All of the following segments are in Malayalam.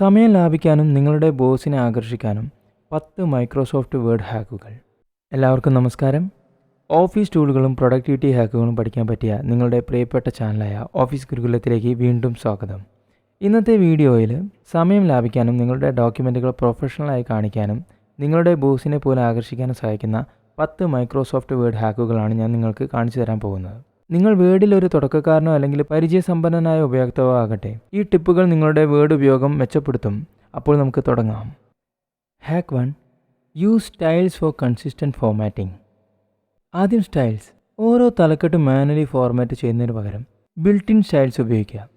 സമയം ലാഭിക്കാനും നിങ്ങളുടെ ബോസിനെ ആകർഷിക്കാനും പത്ത് മൈക്രോസോഫ്റ്റ് വേർഡ് ഹാക്കുകൾ. എല്ലാവർക്കും നമസ്കാരം. ഓഫീസ് ടൂളുകളും പ്രൊഡക്ടിവിറ്റി ഹാക്കുകളും പഠിക്കാൻ പറ്റിയ നിങ്ങളുടെ പ്രിയപ്പെട്ട ചാനലായ ഓഫീസ് ഗുരുകുലത്തിലേക്ക് വീണ്ടും സ്വാഗതം. ഇന്നത്തെ വീഡിയോയിൽ സമയം ലാഭിക്കാനും നിങ്ങളുടെ ഡോക്യുമെന്റുകൾ പ്രൊഫഷണലായി കാണിക്കാനും നിങ്ങളുടെ ബോസിനെ പോലെ ആകർഷിക്കാനും സഹായിക്കുന്ന പത്ത് മൈക്രോസോഫ്റ്റ് വേർഡ് ഹാക്കുകളാണ് ഞാൻ നിങ്ങൾക്ക് കാണിച്ചു തരാൻ പോകുന്നത്. നിങ്ങൾ വേർഡിൽ ഒരു തുടക്കക്കാരനോ അല്ലെങ്കിൽ പരിചയസമ്പന്നനായ ഉപയോക്താവോ ആകട്ടെ. ഈ ടിപ്പുകൾ നിങ്ങളുടെ വേർഡ് ഉപയോഗം മെച്ചപ്പെടുത്തും. അപ്പോൾ നമുക്ക് തുടങ്ങാം. Hack one use styles for consistent formatting ആദ്യം സ്റ്റൈൽസ് ഓരോ തലക്കെട്ട് മാനുവലി ഫോർമാറ്റ് ചെയ്യുന്നതിന് പകരം ബിൽട്ടിൻ സ്റ്റൈൽസ് ഉപയോഗിക്കുക.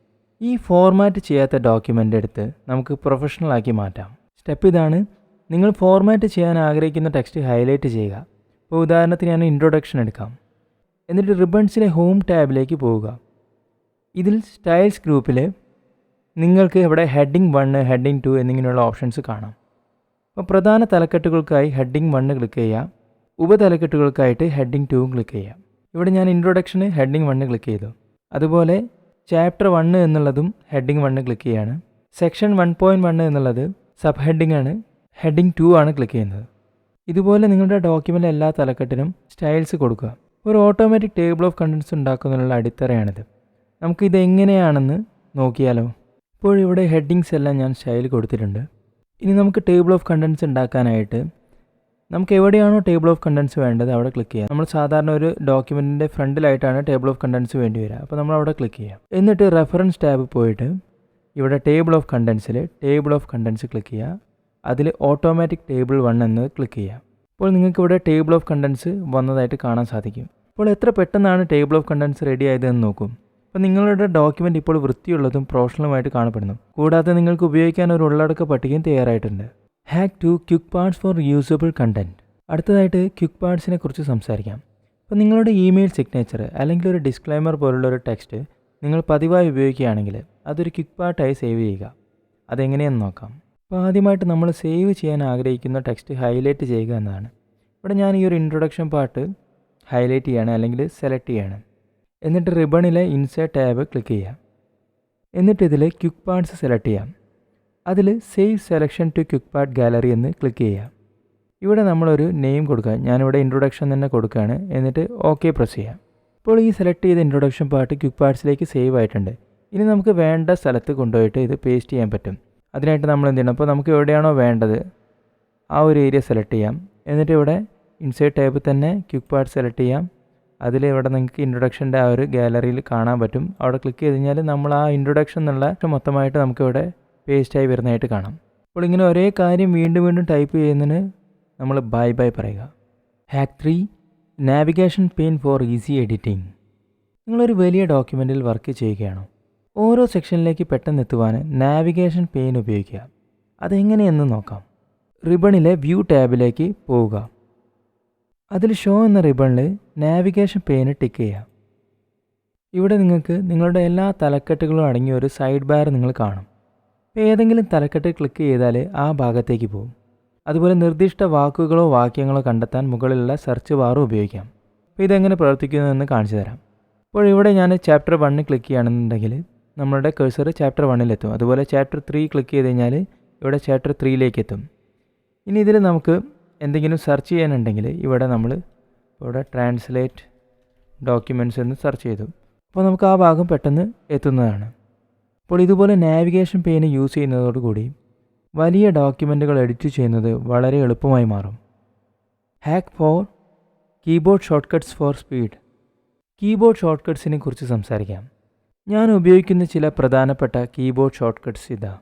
ഈ ഫോർമാറ്റ് ചെയ്യാത്ത ഡോക്യുമെന്റ് എടുത്ത് നമുക്ക് പ്രൊഫഷണൽ ആക്കി മാറ്റാം. സ്റ്റെപ്പ് ഇതാണ്. നിങ്ങൾ ഫോർമാറ്റ് ചെയ്യാൻ ആഗ്രഹിക്കുന്ന ടെക്സ്റ്റ് ഹൈലൈറ്റ് ചെയ്യുക. ഇപ്പോൾ ഉദാഹരണത്തിന് ഞാൻ ഇൻട്രൊഡക്ഷൻ എടുക്കാം. എന്നിട്ട് റിബൺസിലെ ഹോം ടാബിലേക്ക് പോവുക ഇതിൽ സ്റ്റൈൽസ് ഗ്രൂപ്പിൽ നിങ്ങൾക്ക് ഇവിടെ ഹെഡിങ് വണ്ണ് ഹെഡിങ് ടു എന്നിങ്ങനെയുള്ള ഓപ്ഷൻസ് കാണാം. അപ്പോൾ പ്രധാന തലക്കെട്ടുകൾക്കായി ഹെഡിങ് വണ്ണ് ക്ലിക്ക് ചെയ്യാം ഉപതലക്കെട്ടുകൾക്കായിട്ട് ഹെഡിങ് ടു ക്ലിക്ക് ചെയ്യാം ഇവിടെ ഞാൻ ഇൻട്രൊഡക്ഷന് ഹെഡിങ് വണ്ണ് ക്ലിക്ക് ചെയ്തു. അതുപോലെ ചാപ്റ്റർ വണ്ണ് എന്നുള്ളതും ഹെഡിങ് വണ്ണ് ക്ലിക്ക് ചെയ്യാണ്. സെക്ഷൻ വൺ പോയിന്റ് വണ്ണ് എന്നുള്ളത് സബ് ഹെഡിങ് ആണ്. ഹെഡിങ് ടു ആണ് ക്ലിക്ക് ചെയ്യുന്നത്. ഇതുപോലെ നിങ്ങളുടെ ഡോക്യുമെന്റ് എല്ലാ തലക്കെട്ടിനും സ്റ്റൈൽസ് കൊടുക്കുക. ഒരു ഓട്ടോമാറ്റിക് ടേബിൾ ഓഫ് കണ്ടൻസ് ഉണ്ടാക്കുന്നതിനുള്ള അടിത്തറയാണിത്. നമുക്ക് ഇത് എങ്ങനെയാണെന്ന് നോക്കിയാലോ? ഇപ്പോൾ ഇവിടെ ഹെഡിങ്സ് എല്ലാം ഞാൻ സ്റ്റൈൽ കൊടുത്തിട്ടുണ്ട്. ഇനി നമുക്ക് ടേബിൾ ഓഫ് കണ്ടൻസ് ഉണ്ടാക്കാനായിട്ട് നമുക്ക് എവിടെയാണോ ടേബിൾ ഓഫ് കണ്ടൻസ് വേണ്ടത് അവിടെ ക്ലിക്ക് ചെയ്യാം. നമ്മൾ സാധാരണ ഒരു ഡോക്യുമെന്റിന്റെ ഫ്രണ്ടിലായിട്ടാണ് ടേബിൾ ഓഫ് കണ്ടൻസ് വേണ്ടി വരിക. അപ്പോൾ നമ്മൾ അവിടെ ക്ലിക്ക് ചെയ്യാം. എന്നിട്ട് റെഫറൻസ് ടാബ് പോയിട്ട് ഇവിടെ ടേബിൾ ഓഫ് കണ്ടൻസിൽ ടേബിൾ ഓഫ് കണ്ടൻസ് ക്ലിക്ക് ചെയ്യുക. അതിൽ ഓട്ടോമാറ്റിക് ടേബിൾ വൺ എന്ന് ക്ലിക്ക് ചെയ്യുക. അപ്പോൾ നിങ്ങൾക്ക് ഇവിടെ ടേബിൾ ഓഫ് കണ്ടൻസ് വന്നതായിട്ട് കാണാൻ സാധിക്കും. അപ്പോൾ എത്ര പെട്ടെന്നാണ് ടേബിൾ ഓഫ് കണ്ടൻസ് റെഡി ആയതെന്ന് നോക്കും. അപ്പോൾ നിങ്ങളുടെ ഡോക്യുമെന്റ് ഇപ്പോൾ വൃത്തിയുള്ളതും പ്രൊഫഷണലുമായിട്ട് കാണപ്പെടുന്നു. കൂടാതെ നിങ്ങൾക്ക് ഉപയോഗിക്കാൻ ഒരു ഉള്ളടക്ക പട്ടികയും തയ്യാറായിട്ടുണ്ട്. Hack to quick parts for usable content അടുത്തതായിട്ട് ക്യുക്ക് പാർട്സിനെ കുറിച്ച് സംസാരിക്കാം. അപ്പോൾ നിങ്ങളുടെ ഇമെയിൽ സിഗ്നേച്ചർ അല്ലെങ്കിൽ ഒരു ഡിസ്ക്ലൈമർ പോലുള്ള ഒരു ടെക്സ്റ്റ് നിങ്ങൾ പതിവായി ഉപയോഗിക്കുകയാണെങ്കിൽ അതൊരു ക്യുക്ക് പാർട്ടായി സേവ് ചെയ്യുക. അതെങ്ങനെയെന്ന് നോക്കാം. അപ്പോൾ ആദ്യമായിട്ട് നമ്മൾ സേവ് ചെയ്യാൻ ആഗ്രഹിക്കുന്ന ടെക്സ്റ്റ് ഹൈലൈറ്റ് ചെയ്യുക എന്നതാണ്. ഇവിടെ ഞാൻ ഈ ഒരു ഇൻട്രൊഡക്ഷൻ പാർട്ട് ഹൈലൈറ്റ് ചെയ്യാണ് അല്ലെങ്കിൽ സെലക്ട് ചെയ്യാണ്. എന്നിട്ട് റിബണിലെ ഇൻസേർട്ട് ടാബ് ക്ലിക്ക് ചെയ്യാം എന്നിട്ട് ഇതിൽ ക്യുക്ക് പാർട്സ് സെലക്ട് ചെയ്യാം. അതിൽ save selection to quick part gallery എന്ന് ക്ലിക്ക് ചെയ്യാം ഇവിടെ നമ്മളൊരു നെയിം കൊടുക്കുക. ഞാനിവിടെ ഇൻട്രൊഡക്ഷൻ തന്നെ കൊടുക്കുകയാണ്. എന്നിട്ട് ഓക്കെ പ്രസ് ചെയ്യാം ഇപ്പോൾ ഈ സെലക്ട് ചെയ്ത ഇൻട്രൊഡക്ഷൻ പാർട്ട് ക്യുക്ക് പാർട്സിലേക്ക് സേവ് ആയിട്ടുണ്ട്. ഇനി നമുക്ക് വേണ്ട സ്ഥലത്ത് കൊണ്ടുപോയിട്ട് ഇത് പേസ്റ്റ് ചെയ്യാൻ പറ്റും. അതിനായിട്ട് നമ്മൾ എന്ത് ചെയ്യണം? അപ്പോൾ നമുക്ക് എവിടെയാണോ വേണ്ടത് ആ ഒരു ഏരിയ സെലക്ട് ചെയ്യാം. എന്നിട്ട് ഇവിടെ ഇൻസൈഡ് ടൈപ്പ് തന്നെ ക്യുക്ക് പാർട്ട് സെലക്ട് ചെയ്യാം. അതിൽ ഇവിടെ നിങ്ങൾക്ക് ഇൻട്രൊഡക്ഷന്റെ ആ ഒരു ഗാലറിയിൽ കാണാൻ പറ്റും. അവിടെ ക്ലിക്ക് ചെയ്ത് കഴിഞ്ഞാൽ നമ്മൾ ആ ഇൻട്രൊഡക്ഷൻ എന്നുള്ള മൊത്തമായിട്ട് നമുക്കിവിടെ പേസ്റ്റായി വരുന്നതായിട്ട് കാണാം. അപ്പോൾ ഇങ്ങനെ ഒരേ കാര്യം വീണ്ടും വീണ്ടും ടൈപ്പ് ചെയ്യുന്നതിന് നമ്മൾ ബൈ ബൈ പറയുക. Hack three navigation pane for easy editing നിങ്ങളൊരു വലിയ ഡോക്യുമെന്റിൽ വർക്ക് ചെയ്യുകയാണോ? ഓരോ സെക്ഷനിലേക്ക് പെട്ടെന്ന് എത്തുവാൻ നാവിഗേഷൻ പെയിൻ ഉപയോഗിക്കുക. അതെങ്ങനെയെന്ന് നോക്കാം. റിബണിലെ വ്യൂ ടാബിലേക്ക് പോവുക. അതിൽ ഷോ എന്ന റിബണിൽ നാവിഗേഷൻ പെയിന് ടിക്ക് ചെയ്യാം. ഇവിടെ നിങ്ങൾക്ക് നിങ്ങളുടെ എല്ലാ തലക്കെട്ടുകളും അടങ്ങിയ ഒരു സൈഡ് ബാർ നിങ്ങൾ കാണും. ഏതെങ്കിലും തലക്കെട്ട് ക്ലിക്ക് ചെയ്താൽ ആ ഭാഗത്തേക്ക് പോകും. അതുപോലെ നിർദ്ദിഷ്ട വാക്കുകളോ വാക്യങ്ങളോ കണ്ടെത്താൻ മുകളിലുള്ള സെർച്ച് ബാറും ഉപയോഗിക്കാം. അപ്പോൾ ഇതെങ്ങനെ പ്രവർത്തിക്കുന്നതെന്ന് കാണിച്ചു തരാം. ഇപ്പോൾ ഇവിടെ ഞാൻ ചാപ്റ്റർ വണ്ണിൽ ക്ലിക്ക് ചെയ്യുകയാണെന്നുണ്ടെങ്കിൽ നമ്മളുടെ കേഴ്സർ ചാപ്റ്റർ വണ്ണിലെത്തും അതുപോലെ ചാപ്റ്റർ ത്രീ ക്ലിക്ക് ചെയ്ത് കഴിഞ്ഞാൽ ഇവിടെ ചാപ്റ്റർ ത്രീയിലേക്ക് എത്തും ഇനി ഇതിൽ നമുക്ക് എന്തെങ്കിലും സെർച്ച് ചെയ്യാനുണ്ടെങ്കിൽ ഇവിടെ നമ്മൾ ഇവിടെ ട്രാൻസ്ലേറ്റ് ഡോക്യുമെന്റ്സ് എന്ന് സെർച്ച് ചെയ്തു. അപ്പോൾ നമുക്ക് ആ ഭാഗം പെട്ടെന്ന് എത്തുന്നതാണ്. അപ്പോൾ ഇതുപോലെ നാവിഗേഷൻ പെയിന് യൂസ് ചെയ്യുന്നതോടുകൂടി വലിയ ഡോക്യുമെന്റുകൾ എഡിറ്റ് ചെയ്യുന്നത് വളരെ എളുപ്പമായി മാറും. Hack four keyboard shortcuts for speed keyboard short കട്ട്സിനെ കുറിച്ച് സംസാരിക്കാം. ഞാൻ ഉപയോഗിക്കുന്ന ചില പ്രധാനപ്പെട്ട കീബോർഡ് ഷോർട്ട് കട്ട്സ് ഇതാ.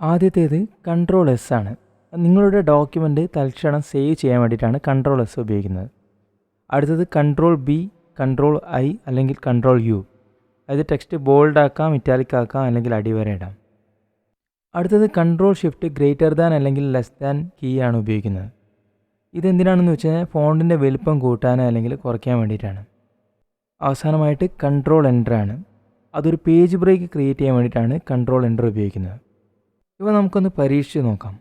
ആദ്യത്തേത് കൺട്രോൾ എസ് ആണ്. നിങ്ങളുടെ ഡോക്യുമെന്റ് തൽക്ഷണം സേവ് ചെയ്യാൻ വേണ്ടിയിട്ടാണ് കൺട്രോൾ എസ് ഉപയോഗിക്കുന്നത്. അടുത്തത് കൺട്രോൾ ബി കൺട്രോൾ ഐ അല്ലെങ്കിൽ കൺട്രോൾ യു. അതായത് ടെക്സ്റ്റ് ബോൾഡ് ആക്കാം ഇറ്റാലിക് ആക്കാം അല്ലെങ്കിൽ അടിവരെ ഇടാം. അടുത്തത് കൺട്രോൾ ഷിഫ്റ്റ് ഗ്രേറ്റർ ദാൻ അല്ലെങ്കിൽ ലെസ് ദാൻ കീ ആണ് ഉപയോഗിക്കുന്നത്. ഇതെന്തിനാണെന്ന് വെച്ച് കഴിഞ്ഞാൽ ഫോണിന്റെ വലിപ്പം കൂട്ടാനോ അല്ലെങ്കിൽ കുറയ്ക്കാൻ വേണ്ടിയിട്ടാണ്. അവസാനമായിട്ട് കൺട്രോൾ എന്റർ ആണ്. അതൊരു പേജ് ബ്രേക്ക് ക്രിയേറ്റ് ചെയ്യാൻ വേണ്ടിയിട്ടാണ് കൺട്രോൾ എന്റർ ഉപയോഗിക്കുന്നത്. ഇവ നമുക്കൊന്ന് പരീക്ഷിച്ച് നോക്കാം.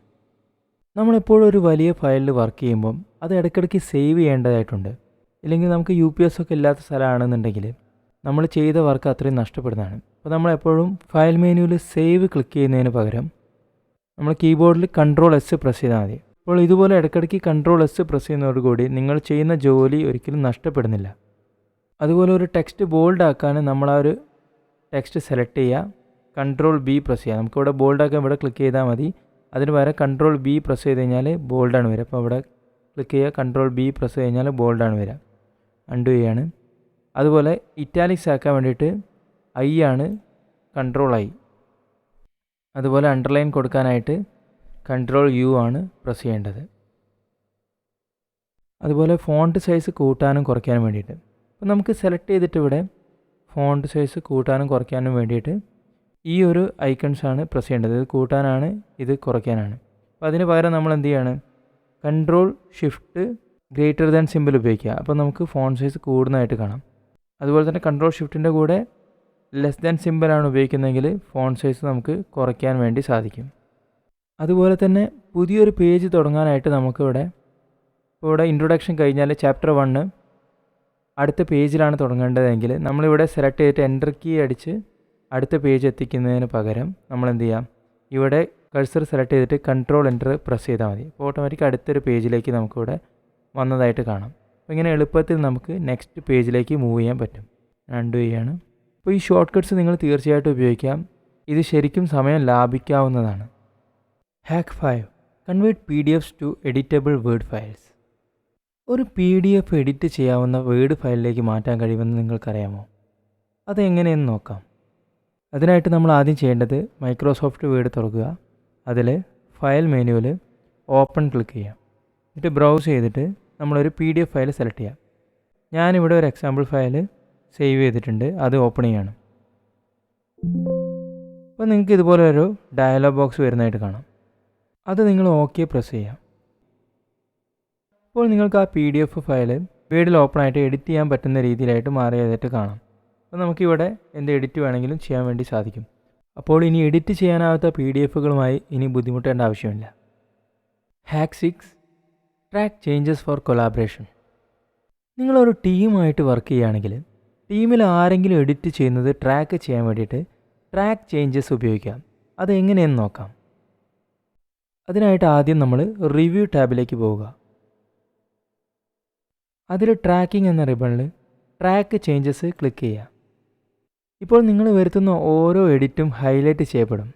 നമ്മളെപ്പോഴും ഒരു വലിയ ഫയലിൽ വർക്ക് ചെയ്യുമ്പം അത് ഇടയ്ക്കിടയ്ക്ക് സേവ് ചെയ്യേണ്ടതായിട്ടുണ്ട്. ഇല്ലെങ്കിൽ നമുക്ക് യു പി എസ് ഒക്കെ ഇല്ലാത്ത സ്ഥലമാണെന്നുണ്ടെങ്കിൽ നമ്മൾ ചെയ്ത വർക്ക് അത്രയും നഷ്ടപ്പെടുന്നതാണ്. അപ്പോൾ നമ്മളെപ്പോഴും ഫയൽ മെനുവിൽ സേവ് ക്ലിക്ക് ചെയ്യുന്നതിന് പകരം നമ്മൾ കീബോർഡിൽ കൺട്രോൾ എസ് പ്രസ് ചെയ്താൽ മതി. അപ്പോൾ ഇതുപോലെ ഇടയ്ക്കിടയ്ക്ക് കൺട്രോൾ എസ് പ്രസ് ചെയ്യുന്നതോടുകൂടി നിങ്ങൾ ചെയ്യുന്ന ജോലി ഒരിക്കലും നഷ്ടപ്പെടുന്നില്ല. അതുപോലെ ഒരു ടെക്സ്റ്റ് ബോൾഡ് ആക്കാൻ നമ്മൾ ആ ഒരു ടെക്സ്റ്റ് സെലക്ട് ചെയ്യുക കൺട്രോൾ ബി പ്രസ് ചെയ്യുക നമുക്കിവിടെ ബോൾഡ് ആക്കാൻ ഇവിടെ ക്ലിക്ക് ചെയ്താൽ മതി. അതിന് പകരം കൺട്രോൾ ബി പ്രസ് ചെയ്ത് കഴിഞ്ഞാൽ ബോൾഡാണ് വരിക. അപ്പോൾ അവിടെ ക്ലിക്ക് ചെയ്യുക കൺട്രോൾ ബി പ്രസ് ചെയ്ത് കഴിഞ്ഞാൽ ബോൾഡാണ് വരിക. അൺഡു ചെയ്യാണ്. അതുപോലെ ഇറ്റാലിക്സ് ആക്കാൻ വേണ്ടിയിട്ട് ഐ ആണ് കൺട്രോൾ ഐ അതുപോലെ അണ്ടർലൈൻ കൊടുക്കാനായിട്ട് കൺട്രോൾ യു ആണ് പ്രസ് ചെയ്യേണ്ടത്. അതുപോലെ ഫോണ്ട് സൈസ് കൂട്ടാനും കുറയ്ക്കാനും വേണ്ടിയിട്ട്. അപ്പോൾ നമുക്ക് സെലക്ട് ചെയ്തിട്ട് ഇവിടെ ഫോണ്ട് സൈസ് കൂട്ടാനും കുറയ്ക്കാനും വേണ്ടിയിട്ട് ഈ ഒരു ഐക്കൺസ് ആണ് പ്രസ് ചെയ്യേണ്ടത്. ഇത് കൂട്ടാനാണ് ഇത് കുറയ്ക്കാനാണ്. അപ്പോൾ അതിന് പകരം നമ്മൾ എന്ത് ചെയ്യാണ്? Control shift greater than simple ഉപയോഗിക്കുക. അപ്പോൾ നമുക്ക് ഫോൺ സൈസ് കൂടുന്നതായിട്ട് കാണാം. അതുപോലെ തന്നെ കൺട്രോൾ ഷിഫ്റ്റിന്റെ കൂടെ ലെസ് ദാൻ സിമ്പിളാണ് ഉപയോഗിക്കുന്നതെങ്കിൽ ഫോൺ സൈസ് നമുക്ക് കുറയ്ക്കാൻ വേണ്ടി സാധിക്കും. അതുപോലെ തന്നെ പുതിയൊരു പേജ് തുടങ്ങാനായിട്ട് നമുക്കിവിടെ ഇപ്പോൾ ഇവിടെ ഇൻട്രൊഡക്ഷൻ കഴിഞ്ഞാൽ ചാപ്റ്റർ വണ്ണ് അടുത്ത പേജിലാണ് തുടങ്ങേണ്ടതെങ്കിൽ നമ്മളിവിടെ സെലക്ട് ചെയ്തിട്ട് എന്റർ കീ അടിച്ച് അടുത്ത പേജ് എത്തിക്കുന്നതിന് പകരം നമ്മൾ എന്ത് ചെയ്യാം? ഇവിടെ കഴ്സർ സെലക്ട് ചെയ്തിട്ട് കൺട്രോൾ എന്റർ പ്രസ് ചെയ്താൽ മതി. അപ്പോൾ ഓട്ടോമാറ്റിക് അടുത്തൊരു പേജിലേക്ക് നമുക്കിവിടെ വന്നതായിട്ട് കാണാം. അപ്പോൾ ഇങ്ങനെ എളുപ്പത്തിൽ നമുക്ക് നെക്സ്റ്റ് പേജിലേക്ക് മൂവ് ചെയ്യാൻ പറ്റും. രണ്ട് ചെയ്യാണ് അപ്പോൾ ഈ ഷോർട്ട് കട്ട്സ് നിങ്ങൾ തീർച്ചയായിട്ടും ഉപയോഗിക്കാം. ഇത് ശരിക്കും സമയം ലാഭിക്കാവുന്നതാണ്. Hack five convert P D Fs to editable word files ഒരു പി ഡി എഫ് എഡിറ്റ് ചെയ്യാവുന്ന വേർഡ് ഫയലിലേക്ക് മാറ്റാൻ കഴിയുമെന്ന് നിങ്ങൾക്കറിയാമോ? അതെങ്ങനെയെന്ന് നോക്കാം. അതിനായിട്ട് നമ്മൾ ആദ്യം ചെയ്യേണ്ടത് മൈക്രോസോഫ്റ്റ് വേർഡ് തുറക്കുക. അതിൽ ഫയൽ മെനുവിൽ ഓപ്പൺ ക്ലിക്ക് ചെയ്യാം. എന്നിട്ട് ബ്രൗസ് ചെയ്തിട്ട് നമ്മളൊരു P D F file select ചെയ്യാം. ഞാനിവിടെ ഒരു എക്സാമ്പിൾ ഫയൽ സേവ് ചെയ്തിട്ടുണ്ട്. അത് ഓപ്പൺ ചെയ്യണം. അപ്പോൾ നിങ്ങൾക്ക് ഇതുപോലെ ഒരു ഡയലോഗ് ബോക്സ് വരുന്നതായിട്ട് കാണാം. അത് നിങ്ങൾ ഓക്കെ പ്രസ് ചെയ്യാം. അപ്പോൾ നിങ്ങൾക്ക് ആ പി ഡി എഫ് ഫയൽ വീഡിൽ ഓപ്പൺ ആയിട്ട് എഡിറ്റ് ചെയ്യാൻ പറ്റുന്ന രീതിയിലായിട്ട് മാറിയതായിട്ട് കാണാം. അപ്പോൾ നമുക്കിവിടെ എന്ത് എഡിറ്റ് വേണമെങ്കിലും ചെയ്യാൻ വേണ്ടി സാധിക്കും. അപ്പോൾ ഇനി എഡിറ്റ് ചെയ്യാനാവാത്ത പി ഡി എഫുകളുമായി ഇനി ബുദ്ധിമുട്ടേണ്ട ആവശ്യമില്ല. Hack six track changes for collaboration നിങ്ങളൊരു ടീമായിട്ട് വർക്ക് ചെയ്യുകയാണെങ്കിൽ ടീമിൽ ആരെങ്കിലും എഡിറ്റ് ചെയ്യുന്നത് ട്രാക്ക് ചെയ്യാൻ വേണ്ടിയിട്ട് ട്രാക്ക് ചേഞ്ചസ് ഉപയോഗിക്കാം. അതെങ്ങനെയെന്ന് നോക്കാം. അതിനായിട്ട് ആദ്യം നമ്മൾ റിവ്യൂ ടാബിലേക്ക് പോവുക. അതിൽ ട്രാക്കിംഗ് എന്ന റിബണിൽ ട്രാക്ക് ചേഞ്ചസ് ക്ലിക്ക് ചെയ്യുക ഇപ്പോൾ നിങ്ങൾ വരുത്തുന്ന ഓരോ എഡിറ്റും ഹൈലൈറ്റ് ചെയ്യപ്പെടും.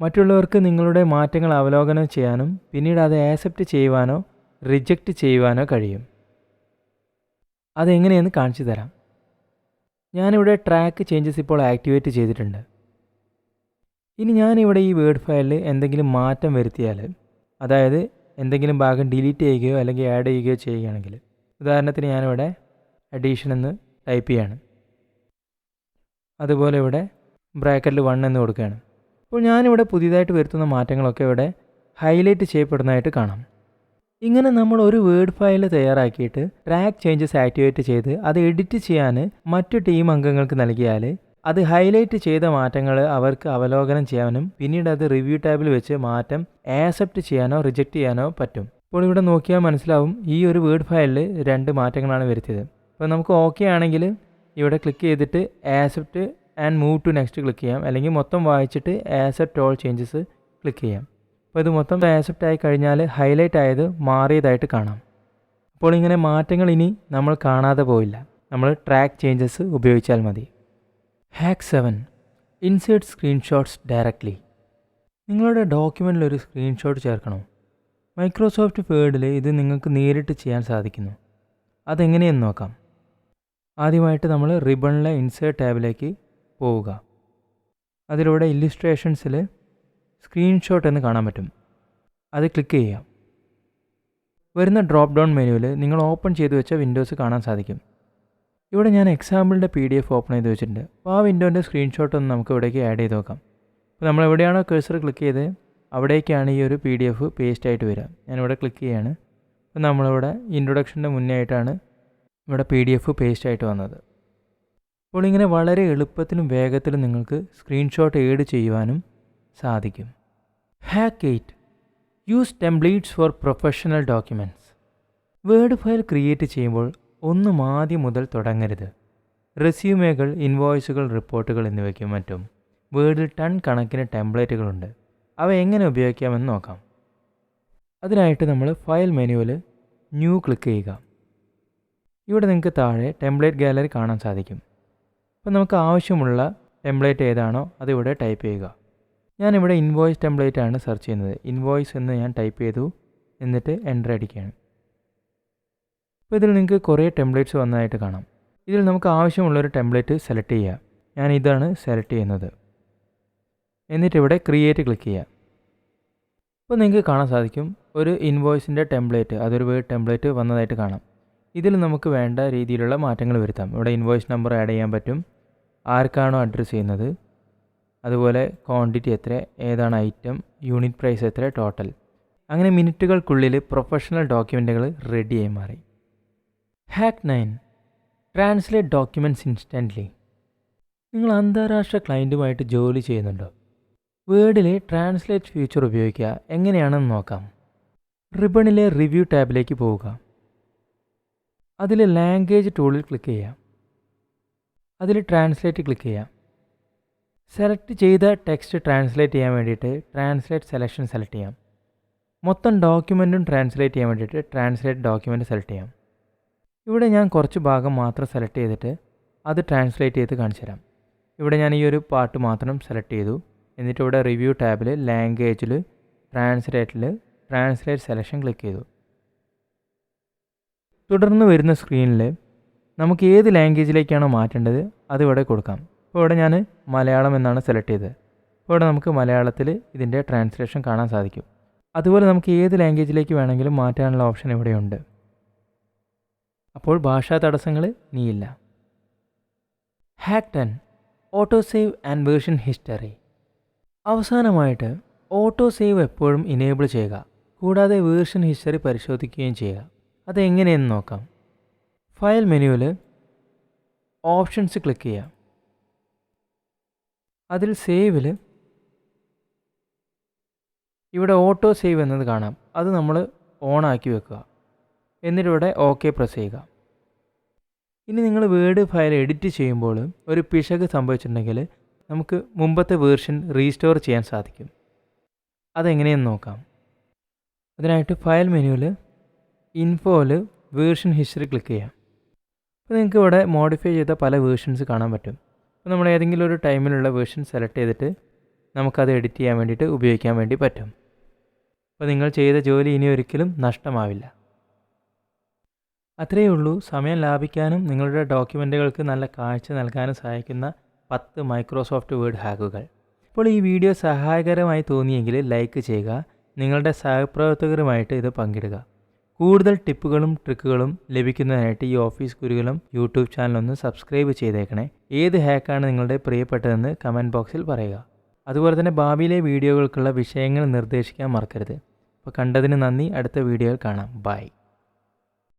മറ്റുള്ളവർക്ക് നിങ്ങളുടെ മാറ്റങ്ങൾ അവലോകനം ചെയ്യാനും പിന്നീട് അത് ആക്സെപ്റ്റ് ചെയ്യുവാനോ റിജക്റ്റ് ചെയ്യുവാനോ കഴിയും. അതെങ്ങനെയെന്ന് കാണിച്ചു തരാം. ഞാനിവിടെ ട്രാക്ക് ചേഞ്ചസ് ഇപ്പോൾ ആക്ടിവേറ്റ് ചെയ്തിട്ടുണ്ട്. ഇനി ഞാനിവിടെ ഈ വേർഡ് ഫയലിൽ എന്തെങ്കിലും മാറ്റം വരുത്തിയാൽ അതായത് എന്തെങ്കിലും ഭാഗം ഡിലീറ്റ് ചെയ്യുകയോ അല്ലെങ്കിൽ ആഡ് ചെയ്യുകയോ ചെയ്യുകയാണെങ്കിൽ ഉദാഹരണത്തിന് ഞാനിവിടെ അഡീഷൻ എന്ന് ടൈപ്പ് ചെയ്യാണ്. അതുപോലെ ഇവിടെ ബ്രാക്കറ്റിൽ വൺ എന്ന് കൊടുക്കുകയാണ്. അപ്പോൾ ഞാനിവിടെ പുതിയതായിട്ട് വരുത്തുന്ന മാറ്റങ്ങളൊക്കെ ഇവിടെ ഹൈലൈറ്റ് ചെയ്യപ്പെടുന്നതായിട്ട് കാണാം. ഇങ്ങനെ നമ്മൾ ഒരു വേർഡ് ഫയൽ തയ്യാറാക്കിയിട്ട് ട്രാക്ക് ചേഞ്ചസ് ആക്ടിവേറ്റ് ചെയ്ത് അത് എഡിറ്റ് ചെയ്യാൻ മറ്റു ടീം അംഗങ്ങൾക്ക് നൽകിയാൽ അത് ഹൈലൈറ്റ് ചെയ്ത മാറ്റങ്ങൾ അവർക്ക് അവലോകനം ചെയ്യാനും പിന്നീട് അത് റിവ്യൂ ടാബിൽ വെച്ച് മാറ്റം ആക്സെപ്റ്റ് ചെയ്യാനോ റിജക്റ്റ് ചെയ്യാനോ പറ്റും. ഇപ്പോൾ ഇവിടെ നോക്കിയാൽ മനസ്സിലാവും ഈ ഒരു വേർഡ് ഫയലിൽ രണ്ട് മാറ്റങ്ങളാണ് വരുത്തിയത്. അപ്പോൾ നമുക്ക് ഓക്കെ ആണെങ്കിൽ ഇവിടെ ക്ലിക്ക് ചെയ്തിട്ട് accept and move to next click ചെയ്യാം. അല്ലെങ്കിൽ മൊത്തം വായിച്ചിട്ട് ആസെപ്റ്റ് ഓൾ ചേഞ്ചസ് ക്ലിക്ക് ചെയ്യാം. അപ്പോൾ ഇത് മൊത്തം ആസെപ്റ്റ് ആയി കഴിഞ്ഞാൽ ഹൈലൈറ്റ് ആയത് മാറിയതായിട്ട് കാണാം. അപ്പോൾ ഇങ്ങനെ മാറ്റങ്ങൾ ഇനി നമ്മൾ കാണാതെ പോയില്ല. നമ്മൾ ട്രാക്ക് ചേഞ്ചസ് ഉപയോഗിച്ചാൽ മതി. Hack seven insert screenshots directly നിങ്ങളുടെ ഡോക്യുമെന്റിൽ ഒരു സ്ക്രീൻഷോട്ട് ചേർക്കണോ? മൈക്രോസോഫ്റ്റ് വേർഡിൽ ഇത് നിങ്ങൾക്ക് നേരിട്ട് ചെയ്യാൻ സാധിക്കുന്നു. അതെങ്ങനെയെന്ന് നോക്കാം. ആദ്യമായിട്ട് നമ്മൾ റിബണിലെ ഇൻസേർട്ട് ടാബിലേക്ക് പോവുക. അതിലൂടെ ഇല്ലിസ്ട്രേഷൻസിൽ സ്ക്രീൻഷോട്ട് എന്ന് കാണാൻ പറ്റും. അത് ക്ലിക്ക് ചെയ്യാം വരുന്ന ഡ്രോപ്പ് ഡൗൺ മെനുവിൽ നിങ്ങൾ ഓപ്പൺ ചെയ്തു വെച്ച വിൻഡോസ് കാണാൻ സാധിക്കും. ഇവിടെ ഞാൻ എക്സാമ്പിളിന്റെ പി ഡി എഫ് ഓപ്പൺ ചെയ്ത് വെച്ചിട്ടുണ്ട്. അപ്പോൾ ആ വിൻഡോന്റെ സ്ക്രീൻഷോട്ട് ഒന്ന് നമുക്ക് ഇവിടേക്ക് ആഡ് ചെയ്ത് നോക്കാം. അപ്പോൾ നമ്മൾ എവിടെയാണോ കേഴ്സർ ക്ലിക്ക് ചെയ്ത് അവിടേക്കാണ് ഈ ഒരു പി ഡി എഫ് പേസ്റ്റ് ആയിട്ട് വരിക. ഞാനിവിടെ ക്ലിക്ക് ചെയ്യാണ്. അപ്പോൾ നമ്മളിവിടെ ഇൻട്രൊഡക്ഷന്റെ മുന്നേ ആയിട്ടാണ് ഇവിടെ പി ഡി എഫ് പേസ്റ്റ് ആയിട്ട് വന്നത്. അപ്പോൾ ഇങ്ങനെ വളരെ എളുപ്പത്തിലും വേഗത്തിലും നിങ്ങൾക്ക് സ്ക്രീൻഷോട്ട് ഏഡ് ചെയ്യുവാനും സാധിക്കും. Hack eight use templates for professional documents word file create ചെയ്യുമ്പോൾ ഒന്നും ആദ്യം മുതൽ തുടങ്ങരുത്. റെസ്യൂമേകൾ ഇൻവോയ്സുകൾ റിപ്പോർട്ടുകൾ എന്നിവയ്ക്കും മറ്റും. വേർഡിൽ ടൺ കണക്കിന് ടെംപ്ലേറ്റുകളുണ്ട് അവ എങ്ങനെ ഉപയോഗിക്കാമെന്ന് നോക്കാം. അതിനായിട്ട് നമ്മൾ ഫയൽ മെനുവിൽ ന്യൂ ക്ലിക്ക് ചെയ്യുക. ഇവിടെ നിങ്ങൾക്ക് താഴെ ടെംപ്ലേറ്റ് ഗാലറി കാണാൻ സാധിക്കും. അപ്പോൾ നമുക്ക് ആവശ്യമുള്ള ടെംപ്ലേറ്റ് ഏതാണോ അതിവിടെ ടൈപ്പ് ചെയ്യുക. ഞാനിവിടെ ഇൻവോയ്സ് ടെംപ്ലേറ്റ് ആണ് സെർച്ച് ചെയ്യുന്നത്. ഇൻവോയ്സ് എന്ന് ഞാൻ ടൈപ്പ് ചെയ്തു. എന്നിട്ട് എന്റർ അടിക്കുകയാണ്. അപ്പോൾ ഇതിൽ നിങ്ങൾക്ക് കുറേ ടെംപ്ലേറ്റ്സ് വന്നതായിട്ട് കാണാം. ഇതിൽ നമുക്ക് ആവശ്യമുള്ളൊരു ടെംപ്ലേറ്റ് സെലക്ട് ചെയ്യുക. ഞാൻ ഇതാണ് സെലക്ട് ചെയ്യുന്നത്. എന്നിട്ട് ഇവിടെ ക്രിയേറ്റ് ക്ലിക്ക് ചെയ്യുക. അപ്പോൾ നിങ്ങൾക്ക് കാണാൻ സാധിക്കും ഒരു ഇൻവോയ്സിന്റെ ടെംപ്ലേറ്റ് അതൊരു വേർഡ് ടെംപ്ലേറ്റ് വന്നതായിട്ട് കാണാം. ഇതിൽ നമുക്ക് വേണ്ട രീതിയിലുള്ള മാറ്റങ്ങൾ വരുത്താം. ഇവിടെ ഇൻവോയ്സ് നമ്പർ ആഡ് ചെയ്യാൻ പറ്റും. ആർക്കാണോ അഡ്രസ്സ് ചെയ്യുന്നത്? അതുപോലെ ക്വാണ്ടിറ്റി എത്ര? ഏതാണ് ഐറ്റം യൂണിറ്റ് പ്രൈസ് എത്ര? ടോട്ടൽ അങ്ങനെ മിനിറ്റുകൾക്കുള്ളിൽ പ്രൊഫഷണൽ ഡോക്യുമെന്റുകൾ റെഡിയായി മാറി. Hack nine translate documents instantly നിങ്ങൾ അന്താരാഷ്ട്ര ക്ലയന്റുമായിട്ട് ജോലി ചെയ്യുന്നുണ്ടോ? വേർഡിലെ ട്രാൻസ്ലേറ്റ് ഫീച്ചർ ഉപയോഗിക്കുക എങ്ങനെയാണെന്ന് നോക്കാം. റിബണിലെ റിവ്യൂ ടാബിലേക്ക് പോവുക. അതിൽ ലാംഗ്വേജ് ടൂളിൽ ക്ലിക്ക് ചെയ്യാം അതിൽ ട്രാൻസ്ലേറ്റ് ക്ലിക്ക് ചെയ്യാം സെലക്ട് ചെയ്ത ടെക്സ്റ്റ് ട്രാൻസ്ലേറ്റ് ചെയ്യാൻ വേണ്ടിയിട്ട് ട്രാൻസ്ലേറ്റ് സെലക്ഷൻ സെലക്ട് ചെയ്യാം. മൊത്തം ഡോക്യുമെന്റും ട്രാൻസ്ലേറ്റ് ചെയ്യാൻ വേണ്ടിയിട്ട് ട്രാൻസ്ലേറ്റ് ഡോക്യുമെന്റ് സെലക്ട് ചെയ്യാം. ഇവിടെ ഞാൻ കുറച്ച് ഭാഗം മാത്രം സെലക്ട് ചെയ്തിട്ട് അത് ട്രാൻസ്ലേറ്റ് ചെയ്ത് കാണിച്ചു തരാം. ഇവിടെ ഞാൻ ഈ ഒരു പാർട്ട് മാത്രം സെലക്ട് ചെയ്തു. എന്നിട്ട് ഇവിടെ റിവ്യൂ ടാബിൽ ലാംഗ്വേജിൽ ട്രാൻസ്ലേറ്റിൽ ട്രാൻസ്ലേറ്റ് സെലക്ഷൻ ക്ലിക്ക് ചെയ്തു. തുടർന്ന് വരുന്ന സ്ക്രീനിൽ നമുക്ക് ഏത് ലാംഗ്വേജിലേക്കാണോ മാറ്റേണ്ടത് അത് ഇവിടെ കൊടുക്കാം. ഇപ്പോൾ ഇവിടെ ഞാൻ മലയാളം എന്നാണ് സെലക്ട് ചെയ്തത്. ഇപ്പോൾ ഇവിടെ നമുക്ക് മലയാളത്തിൽ ഇതിന്റെ ട്രാൻസ്ലേഷൻ കാണാൻ സാധിക്കും. അതുപോലെ നമുക്ക് ഏത് ലാംഗ്വേജിലേക്ക് വേണമെങ്കിലും മാറ്റാനുള്ള ഓപ്ഷൻ ഇവിടെയുണ്ട് അപ്പോൾ ഭാഷാ തടസ്സങ്ങൾ നീയില്ല. Hack ten auto save and version history അവസാനമായിട്ട് ഓട്ടോ സേവ് എപ്പോഴും ഇനേബിൾ ചെയ്യുക. കൂടാതെ വേർഷൻ ഹിസ്റ്ററി പരിശോധിക്കുകയും ചെയ്യുക. അതെങ്ങനെയെന്ന് നോക്കാം. ഫയൽ മെനുവിൽ ഓപ്ഷൻസ് ക്ലിക്ക് ചെയ്യുക. അതിൽ സേവിൽ ഇവിടെ ഓട്ടോ സേവ് എന്നത് കാണാം. അത് നമ്മൾ ഓൺ ആക്കി വെക്കുക. എന്നിട്ട് ഇവിടെ ഓക്കെ പ്രസ് ചെയ്യുക. ഇനി നിങ്ങൾ വേർഡ് ഫയൽ എഡിറ്റ് ചെയ്യുമ്പോൾ ഒരു പിശക് സംഭവിച്ചിട്ടുണ്ടെങ്കിൽ നമുക്ക് മുമ്പത്തെ വേർഷൻ റീസ്റ്റോർ ചെയ്യാൻ സാധിക്കും. അതെങ്ങനെയെന്ന് നോക്കാം. അതിനായിട്ട് ഫയൽ മെനുവിൽ ഇൻഫോയിൽ വേർഷൻ ഹിസ്റ്ററി ക്ലിക്ക് ചെയ്യാം. അപ്പോൾ നിങ്ങൾക്ക് ഇവിടെ മോഡിഫൈ ചെയ്ത പല വേർഷൻസ് കാണാൻ പറ്റും. അപ്പോൾ നമ്മൾ ഏതെങ്കിലും ഒരു ടൈമിലുള്ള വേർഷൻ സെലക്ട് ചെയ്തിട്ട് നമുക്കത് എഡിറ്റ് ചെയ്യാൻ വേണ്ടിയിട്ട് ഉപയോഗിക്കാൻ വേണ്ടി പറ്റും. അപ്പോൾ നിങ്ങൾ ചെയ്ത ജോലി ഇനി ഒരിക്കലും നഷ്ടമാവില്ല. അത്രയേ ഉള്ളൂ. സമയം ലാഭിക്കാനും നിങ്ങളുടെ ഡോക്യുമെന്റുകൾക്ക് നല്ല കാഴ്ച നൽകാനും സഹായിക്കുന്ന പത്ത് മൈക്രോസോഫ്റ്റ് വേഡ് ഹാക്കുകൾ. ഇപ്പോൾ ഈ വീഡിയോ സഹായകരമായി തോന്നിയെങ്കിൽ ലൈക്ക് ചെയ്യുക നിങ്ങളുടെ സഹപ്രവർത്തകരുമായിട്ട് ഇത് പങ്കിടുക. കൂടുതൽ ടിപ്പുകളും ട്രിക്കുകളും ലഭിക്കുന്നതിനായിട്ട് ഈ ഓഫീസ് ഗുരുകുലം യൂട്യൂബ് ചാനൽ ഒന്ന് സബ്സ്ക്രൈബ് ചെയ്തേക്കണേ. ഏത് ഹാക്കാണ് നിങ്ങളുടെ പ്രിയപ്പെട്ടതെന്ന് കമന്റ് ബോക്സിൽ പറയുക. അതുപോലെ തന്നെ ഭാവിയിലെ വീഡിയോകൾക്കുള്ള വിഷയങ്ങൾ നിർദ്ദേശിക്കാൻ മറക്കരുത്. അപ്പോൾ കണ്ടതിന് നന്ദി. അടുത്ത വീഡിയോയിൽ കാണാം. ബൈ.